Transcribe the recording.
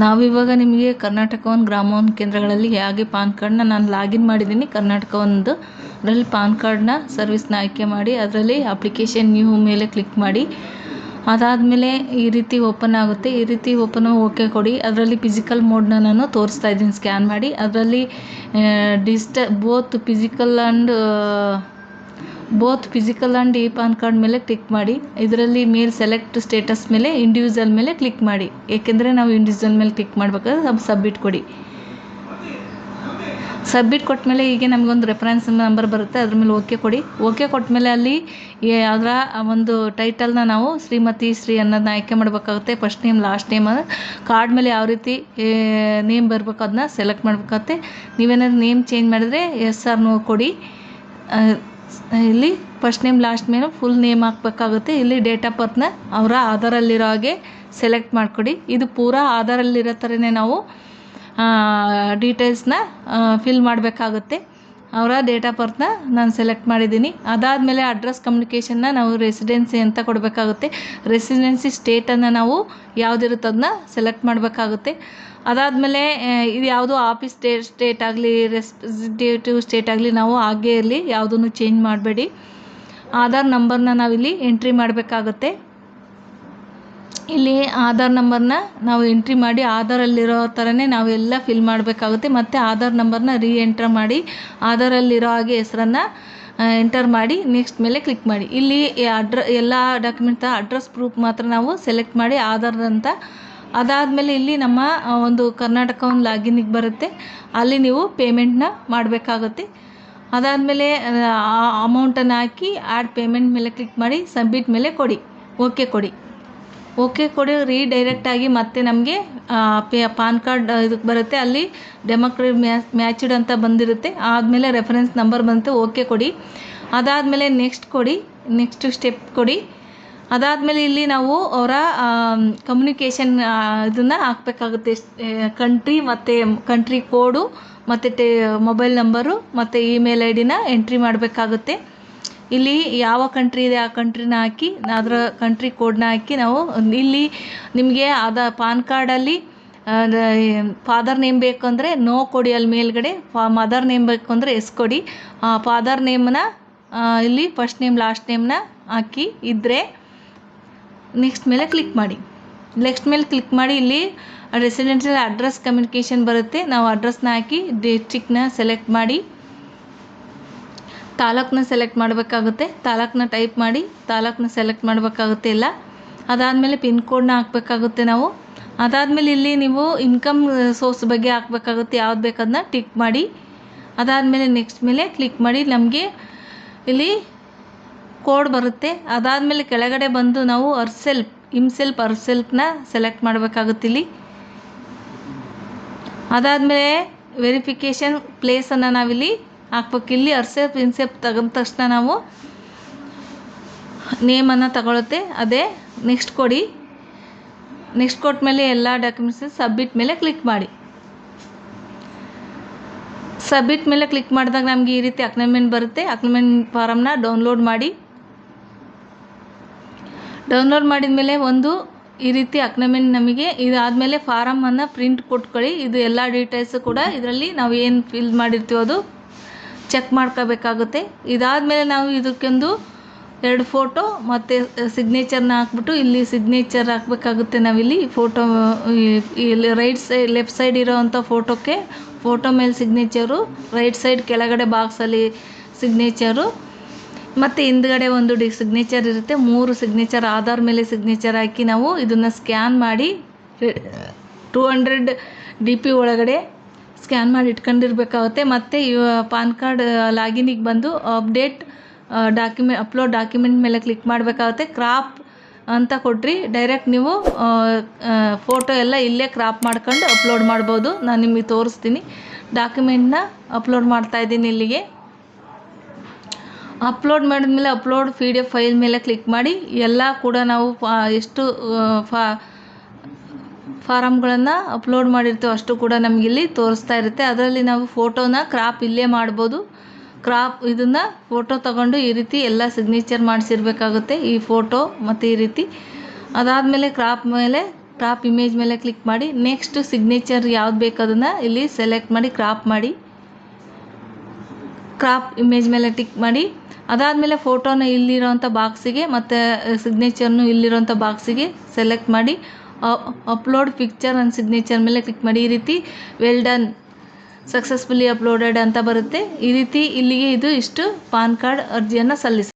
ನಾವಿವಾಗ ನಿಮಗೆ ಕರ್ನಾಟಕ ಒಂದು ಗ್ರಾಮೋನ್ ಕೇಂದ್ರಗಳಲ್ಲಿ ಹೇಗೆ ಪಾನ್ ಕಾರ್ಡ್ನ ನಾನು ಲಾಗಿನ್ ಮಾಡಿದ್ದೀನಿ. ಕರ್ನಾಟಕ ಒಂದು ಅದರಲ್ಲಿ ಪಾನ್ ಕಾರ್ಡ್ನ ಸರ್ವಿಸ್ನ ಆಯ್ಕೆ ಮಾಡಿ, ಅದರಲ್ಲಿ ಅಪ್ಲಿಕೇಶನ್ ನ್ಯೂ ಮೇಲೆ ಕ್ಲಿಕ್ ಮಾಡಿ, ಅದಾದಮೇಲೆ ಈ ರೀತಿ ಓಪನ್ ಆಗುತ್ತೆ. ಈ ರೀತಿ ಓಪನ್ ಓಕೆ ಕೊಡಿ. ಅದರಲ್ಲಿ ಫಿಸಿಕಲ್ ಮೋಡ್ನ ನಾನು ತೋರಿಸ್ತಾ ಇದ್ದೀನಿ ಸ್ಕ್ಯಾನ್ ಮಾಡಿ. ಅದರಲ್ಲಿ digital both physical and both physical and e PAN card ಮೇಲೆ ಕ್ಲಿಕ್ ಮಾಡಿ. ಇದರಲ್ಲಿ ಮೇಲ್ ಸೆಲೆಕ್ಟ್ ಸ್ಟೇಟಸ್ ಮೇಲೆ ಇಂಡಿವಿಜುವಲ್ ಮೇಲೆ ಕ್ಲಿಕ್ ಮಾಡಿ. ಏಕೆಂದರೆ ನಾವು ಇಂಡಿವಿಜುವಲ್ ಮೇಲೆ ಕ್ಲಿಕ್ ಮಾಡಬೇಕಾದ್ರೆ ಅದು ಸಬ್ಮಿಟ್ ಕೊಡಿ. ಸಬ್ಮಿಟ್ ಕೊಟ್ಟ ಮೇಲೆ ಹೀಗೆ ನಮಗೊಂದು ರೆಫರೆನ್ಸ್ ನಂಬರ್ ಬರುತ್ತೆ, ಅದ್ರ ಮೇಲೆ ಓಕೆ ಕೊಡಿ. ಓಕೆ ಕೊಟ್ಟ ಮೇಲೆ ಅಲ್ಲಿ ಅದರ ಒಂದು ಟೈಟಲ್ನ ನಾವು ಶ್ರೀಮತಿ, ಶ್ರೀ ಅನ್ನೋದನ್ನ ಆಯ್ಕೆ ಮಾಡಬೇಕಾಗುತ್ತೆ. First name last name card ಮೇಲೆ ಯಾವ ರೀತಿ ನೇಮ್ ಬರಬೇಕು ಅದನ್ನ ಸೆಲೆಕ್ಟ್ ಮಾಡಬೇಕಾಗುತ್ತೆ. ನೀವೇನಾದ್ರು ನೇಮ್ ಚೇಂಜ್ ಮಾಡಿದರೆ ಎಸ್ ಆರ್ ನೋ ಕೊಡಿ. ಇಲ್ಲಿ first name last name full name ಹಾಕಬೇಕಾಗುತ್ತೆ. ಇಲ್ಲಿ ಡೇಟ್ ಆಫ್ ಬರ್ತ್ನ ಅವರ ಆಧಾರಲ್ಲಿರೋ ಹಾಗೆ ಸೆಲೆಕ್ಟ್ ಮಾಡಿಕೊಡಿ. ಇದು ಪೂರಾ ಆಧಾರಲ್ಲಿರೋ ಥರನೇ ನಾವು ಡೀಟೇಲ್ಸ್ನ ಫಿಲ್ ಮಾಡಬೇಕಾಗುತ್ತೆ. ಅವರ ಡೇಟ್ ಆಫ್ ಬರ್ತ್ನ ನಾನು ಸೆಲೆಕ್ಟ್ ಮಾಡಿದ್ದೀನಿ. ಅದಾದಮೇಲೆ ಅಡ್ರೆಸ್ ಕಮ್ಯುನಿಕೇಷನ್ನ ನಾವು ರೆಸಿಡೆನ್ಸಿ ಅಂತ ಕೊಡಬೇಕಾಗುತ್ತೆ. ರೆಸಿಡೆನ್ಸಿ ಸ್ಟೇಟನ್ನು ನಾವು ಯಾವುದಿರುತ್ತೆ ಅದನ್ನ ಸೆಲೆಕ್ಟ್ ಮಾಡಬೇಕಾಗುತ್ತೆ. ಅದಾದಮೇಲೆ ಇದು ಯಾವುದು ಆಫೀಸ್ ಸ್ಟೇ ಸ್ಟೇಟ್ ಆಗಲಿ ರೆಸ್ಪಿಟಿವ್ ಸ್ಟೇಟ್ ಆಗಲಿ ನಾವು ಹಾಗೇ ಇರಲಿ ಯಾವುದನ್ನು ಚೇಂಜ್ ಮಾಡಬೇಡಿ. ಆಧಾರ್ ನಂಬರ್ನ ನಾವಿಲ್ಲಿ ಎಂಟ್ರಿ ಮಾಡಬೇಕಾಗುತ್ತೆ. ಇಲ್ಲಿ ಆಧಾರ್ ನಂಬರ್ನ ನಾವು ಎಂಟ್ರಿ ಮಾಡಿ ಆಧಾರಲ್ಲಿರೋ ಥರನೇ ನಾವೆಲ್ಲ ಫಿಲ್ ಮಾಡಬೇಕಾಗುತ್ತೆ. ಮತ್ತು ಆಧಾರ್ ನಂಬರ್ನ ರೀ ಎಂಟರ್ ಮಾಡಿ ಆಧಾರಲ್ಲಿರೋ ಹಾಗೆ ಹೆಸರನ್ನು ಎಂಟರ್ ಮಾಡಿ ನೆಕ್ಸ್ಟ್ ಮೇಲೆ ಕ್ಲಿಕ್ ಮಾಡಿ. ಇಲ್ಲಿ ಅಡ್ರ, ಎಲ್ಲ ಡಾಕ್ಯುಮೆಂಟ್ ಅಡ್ರೆಸ್ ಪ್ರೂಫ್ ಮಾತ್ರ ನಾವು ಸೆಲೆಕ್ಟ್ ಮಾಡಿ ಆಧಾರ್ ಅಂತ ಅದಾದಮೇಲೆ ಇಲ್ಲಿ ನಮ್ಮ ಒಂದು ಕರ್ನಾಟಕ ಒಂದು ಲಾಗಿನಿಗೆ ಬರುತ್ತೆ. ಅಲ್ಲಿ ನೀವು ಪೇಮೆಂಟ್ನ ಮಾಡಬೇಕಾಗುತ್ತೆ. ಅದಾದಮೇಲೆ ಅಮೌಂಟನ್ನು ಹಾಕಿ ಆ್ಯಡ್ ಪೇಮೆಂಟ್ ಮೇಲೆ ಕ್ಲಿಕ್ ಮಾಡಿ ಸಬ್ಮಿಟ್ ಮೇಲೆ ಕೊಡಿ. ಓಕೆ ಕೊಡಿ. ಓಕೆ ಕೊಡಿ ರೀಡೈರೆಕ್ಟಾಗಿ ಮತ್ತೆ ನಮಗೆ ಪೇ, ಪಾನ್ ಕಾರ್ಡ್ ಇದಕ್ಕೆ ಬರುತ್ತೆ. ಅಲ್ಲಿ ಡೆಮೋಕ್ರೆ ಮ್ಯಾಚ್ಡ್ ಅಂತ ಬಂದಿರುತ್ತೆ. ಆದಮೇಲೆ ರೆಫರೆನ್ಸ್ ನಂಬರ್ ಬಂತು, ಓಕೆ ಕೊಡಿ. ಅದಾದಮೇಲೆ ನೆಕ್ಸ್ಟ್ ಕೊಡಿ ನೆಕ್ಸ್ಟ್ ಸ್ಟೆಪ್ ಕೊಡಿ. ಅದಾದಮೇಲೆ ಇಲ್ಲಿ ನಾವು ಅವರ ಕಮ್ಯುನಿಕೇಷನ್ ಇದನ್ನು ಹಾಕಬೇಕಾಗುತ್ತೆ. ಕಂಟ್ರಿ ಮತ್ತು ಕಂಟ್ರಿ ಕೋಡು ಮತ್ತು ಟೇ ಮೊಬೈಲ್ ನಂಬರು ಮತ್ತು ಇಮೇಲ್ ಐ ಡಿನ ಎಂಟ್ರಿ ಮಾಡಬೇಕಾಗುತ್ತೆ. ಇಲ್ಲಿ ಯಾವ ಕಂಟ್ರಿ ಇದೆ ಆ ಕಂಟ್ರಿನ ಹಾಕಿ, ಅದರ ಕಂಟ್ರಿ ಕೋಡ್ನ ಹಾಕಿ ನಾವು ಇಲ್ಲಿ ನಿಮಗೆ ಆದ ಪಾನ್ ಕಾರ್ಡಲ್ಲಿ ಫಾದರ್ ನೇಮ್ ಬೇಕು ಅಂದರೆ ನೋ ಕೊಡಿ ಅಲ್ಲಿ ಮೇಲ್ಗಡೆ ಫಾ ಮದರ್ ನೇಮ್ ಬೇಕು ಅಂದರೆ ಎಸ್ ಕೊಡಿ. ಫಾದರ್ ನೇಮನ್ನ ಇಲ್ಲಿ ಫಸ್ಟ್ ನೇಮ್ ಲಾಸ್ಟ್ ನೇಮ್ನ ಹಾಕಿ ಇದ್ದರೆ ನೆಕ್ಸ್ಟ್ ಮೇಲೆ ಕ್ಲಿಕ್ ಮಾಡಿ. ನೆಕ್ಸ್ಟ್ ಮೇಲೆ ಕ್ಲಿಕ್ ಮಾಡಿ ಇಲ್ಲಿ ರೆಸಿಡೆನ್ಷಿಯಲ್ ಅಡ್ರೆಸ್ ಕಮ್ಯುನಿಕೇಷನ್ ಬರುತ್ತೆ. ನಾವು ಅಡ್ರೆಸ್ನ ಹಾಕಿ ಡಿಸ್ಟಿಕ್ನ ಸೆಲೆಕ್ಟ್ ಮಾಡಿ. ತಾಲೂಕನ್ನ ಸೆಲೆಕ್ಟ್ ಮಾಡಬೇಕಾಗುತ್ತೆ. ತಾಲೂಕನ್ನ ಟೈಪ್ ಮಾಡಿ ತಾಲೂಕನ್ನ ಸೆಲೆಕ್ಟ್ ಮಾಡಬೇಕಾಗುತ್ತೆ ಇಲ್ಲ ಅದಾದಮೇಲೆ ಪಿನ್ ಕೋಡನ್ನ ಹಾಕಬೇಕಾಗುತ್ತೆ ನಾವು. ಅದಾದಮೇಲೆ ಇಲ್ಲಿ ನೀವು ಇನ್ಕಮ್ ಸೋರ್ಸ್ ಬಗ್ಗೆ ಹಾಕಬೇಕಾಗುತ್ತೆ. ಯಾವ್ದು ಬೇಕಾದನ್ನ ಟಿಕ್ ಮಾಡಿ. ಅದಾದಮೇಲೆ ನೆಕ್ಸ್ಟ್ ಮೇಲೆ ಕ್ಲಿಕ್ ಮಾಡಿ ನಮಗೆ ಇಲ್ಲಿ ಕೋಡ್ ಬರುತ್ತೆ. ಅದಾದಮೇಲೆ ಕೆಳಗಡೆ ಬಂದು ನಾವು ಅರ್ಸೆಲ್ಪ್, ಇಮ್ಸೆಲ್ಪ್, ಅರ್ಸೆಲ್ಪ್ನ ಸೆಲೆಕ್ಟ್ ಮಾಡಬೇಕಾಗುತ್ತೆ ಇಲ್ಲಿ. ಅದಾದಮೇಲೆ ವೆರಿಫಿಕೇಷನ್ ಪ್ಲೇಸನ್ನು ನಾವಿಲ್ಲಿ ಹಾಕ್ಬೇಕು. ಇಲ್ಲಿ ಅರ್ಸೆಪ್ ಇನ್ಸೆಪ್ ತಗೊಂಡ ತಕ್ಷಣ ನಾವು ನೇಮನ್ನು ತಗೊಳುತ್ತೆ. ಅದೇ ನೆಕ್ಸ್ಟ್ ಕೊಡಿ. ನೆಕ್ಸ್ಟ್ ಕೊಟ್ಟ ಮೇಲೆ ಎಲ್ಲ ಡಾಕ್ಯುಮೆಂಟ್ಸ್ ಸಬ್ಮಿಟ್ ಮೇಲೆ ಕ್ಲಿಕ್ ಮಾಡಿ. ಸಬ್ಮಿಟ್ ಮೇಲೆ ಕ್ಲಿಕ್ ಮಾಡಿದಾಗ ನಮಗೆ ಈ ರೀತಿ ಅಕ್ನಮೆಂಟ್ ಬರುತ್ತೆ. ಅಕ್ನಮೆಂಟ್ ಫಾರಮ್ನ ಡೌನ್ಲೋಡ್ ಮಾಡಿ. ಡೌನ್ಲೋಡ್ ಮಾಡಿದ ಮೇಲೆ ಒಂದು ಈ ರೀತಿ ಅಕ್ನಮೆಂಟ್ ನಮಗೆ ಇದಾದಮೇಲೆ ಫಾರಮನ್ನು ಪ್ರಿಂಟ್ ಕೊಟ್ಕೊಳ್ಳಿ. ಇದು ಎಲ್ಲ ಡೀಟೇಲ್ಸು ಕೂಡ ಇದರಲ್ಲಿ ನಾವು ಏನು ಫಿಲ್ ಮಾಡಿರ್ತೀವೋ ಅದು. ಚೆಕ್ ಮಾಡ್ಕೋಬೇಕಾಗುತ್ತೆ. ಇದಾದಮೇಲೆ ನಾವು ಇದಕ್ಕೊಂದು ಎರಡು ಫೋಟೋ ಮತ್ತು ಸಿಗ್ನೇಚರ್ನ ಹಾಕ್ಬಿಟ್ಟು ಇಲ್ಲಿ ಸಿಗ್ನೇಚರ್ ಹಾಕಬೇಕಾಗುತ್ತೆ ನಾವಿಲ್ಲಿ. ಫೋಟೋ ಇಲ್ಲಿ ರೈಟ್ ಸೈಡ್ ಲೆಫ್ಟ್ ಸೈಡ್ ಇರೋವಂಥ ಫೋಟೋಕ್ಕೆ ಫೋಟೋ ಮೇಲೆ ಸಿಗ್ನೇಚರು ರೈಟ್ ಸೈಡ್ ಕೆಳಗಡೆ ಬಾಕ್ಸಲ್ಲಿ ಸಿಗ್ನೇಚರು ಮತ್ತು ಹಿಂದ್ಗಡೆ ಒಂದು ಡಿ ಸಿಗ್ನೇಚರ್ ಇರುತ್ತೆ. ಮೂರು ಸಿಗ್ನೇಚರ್ ಆಧಾರ್ ಮೇಲೆ ಸಿಗ್ನೇಚರ್ ಹಾಕಿ ನಾವು ಇದನ್ನು ಸ್ಕ್ಯಾನ್ ಮಾಡಿ ಟೂ ಹಂಡ್ರೆಡ್ ಡಿ ಪಿ ಒಳಗಡೆ ಸ್ಕ್ಯಾನ್ ಮಾಡಿ ಇಟ್ಕೊಂಡಿರ್ಬೇಕಾಗುತ್ತೆ. ಮತ್ತು ಇವ ಪಾನ್ ಕಾರ್ಡ್ ಲಾಗಿನಿಗೆ ಬಂದು ಅಪ್ಡೇಟ್ ಡಾಕ್ಯುಮೆ, ಅಪ್ಲೋಡ್ ಡಾಕ್ಯುಮೆಂಟ್ ಮೇಲೆ ಕ್ಲಿಕ್ ಮಾಡಬೇಕಾಗುತ್ತೆ. ಕ್ರಾಪ್ ಅಂತ ಕೊಟ್ರಿ, ಡೈರೆಕ್ಟ್ ನೀವು ಫೋಟೋ ಎಲ್ಲ ಇಲ್ಲೇ ಕ್ರಾಪ್ ಮಾಡ್ಕೊಂಡು ಅಪ್ಲೋಡ್ ಮಾಡ್ಬೋದು. ನಾನು ನಿಮಗೆ ತೋರಿಸ್ತೀನಿ. ಡಾಕ್ಯುಮೆಂಟ್ನ ಅಪ್ಲೋಡ್ ಮಾಡ್ತಾಯಿದ್ದೀನಿ ಇಲ್ಲಿಗೆ. ಅಪ್ಲೋಡ್ ಮಾಡಿದ್ಮೇಲೆ upload P D F file ಮೇಲೆ ಕ್ಲಿಕ್ ಮಾಡಿ, ಎಲ್ಲ ಕೂಡ ನಾವು ಫಾ, ಎಷ್ಟು ಫಾ ಫಾರಮ್ಗಳನ್ನು ಅಪ್ಲೋಡ್ ಮಾಡಿರ್ತೇವೆ ಅಷ್ಟು ಕೂಡ ನಮಗಿಲ್ಲಿ ತೋರಿಸ್ತಾ ಇರುತ್ತೆ. ಅದರಲ್ಲಿ ನಾವು ಫೋಟೋನ ಕ್ರಾಪ್ ಇಲ್ಲೇ ಮಾಡ್ಬೋದು. ಕ್ರಾಪ್ ಇದನ್ನು ಫೋಟೋ ತಗೊಂಡು ಈ ರೀತಿ ಎಲ್ಲ ಸಿಗ್ನೇಚರ್ ಮಾಡಿಸಿರ್ಬೇಕಾಗುತ್ತೆ ಈ ಫೋಟೋ ಮತ್ತು ಈ ರೀತಿ. ಅದಾದಮೇಲೆ ಕ್ರಾಪ್ ಮೇಲೆ, ಕ್ರಾಪ್ ಇಮೇಜ್ ಮೇಲೆ ಕ್ಲಿಕ್ ಮಾಡಿ, ನೆಕ್ಸ್ಟ್ ಸಿಗ್ನೇಚರ್ ಯಾವ್ದು ಬೇಕು ಅದನ್ನು ಇಲ್ಲಿ ಸೆಲೆಕ್ಟ್ ಮಾಡಿ, ಕ್ರಾಪ್ ಮಾಡಿ. ಕ್ರಾಪ್ ಇಮೇಜ್ ಮೇಲೆ ಟಿಕ್ ಮಾಡಿ. ಅದಾದಮೇಲೆ ಫೋಟೋನ ಇಲ್ಲಿರೋಂಥ ಬಾಕ್ಸಿಗೆ ಮತ್ತು, ಸಿಗ್ನೇಚರ್ನು ಇಲ್ಲಿರೋಂಥ ಬಾಕ್ಸಿಗೆ ಸೆಲೆಕ್ಟ್ ಮಾಡಿ. ಅಪ್ಲೋಡ್ ಪಿಕ್ಚರ್ ಅಂಡ್ ಸಿಗ್ನೇಚರ್ ಮೇಲೆ ಕ್ಲಿಕ್ ಮಾಡಿ. ಈ ರೀತಿ ವೆಲ್ ಡನ್ ಸಕ್ಸಸ್ಫುಲಿ ಅಪ್ಲೋಡೆಡ್ ಅಂತ ಬರುತ್ತೆ. ಈ ರೀತಿ ಇಲ್ಲಿಗೆ ಇದು ಇಷ್ಟು, ಪಾನ್ ಕಾರ್ಡ್ ಅರ್ಜಿಯನ್ನು ಸಲ್ಲಿಸಿ.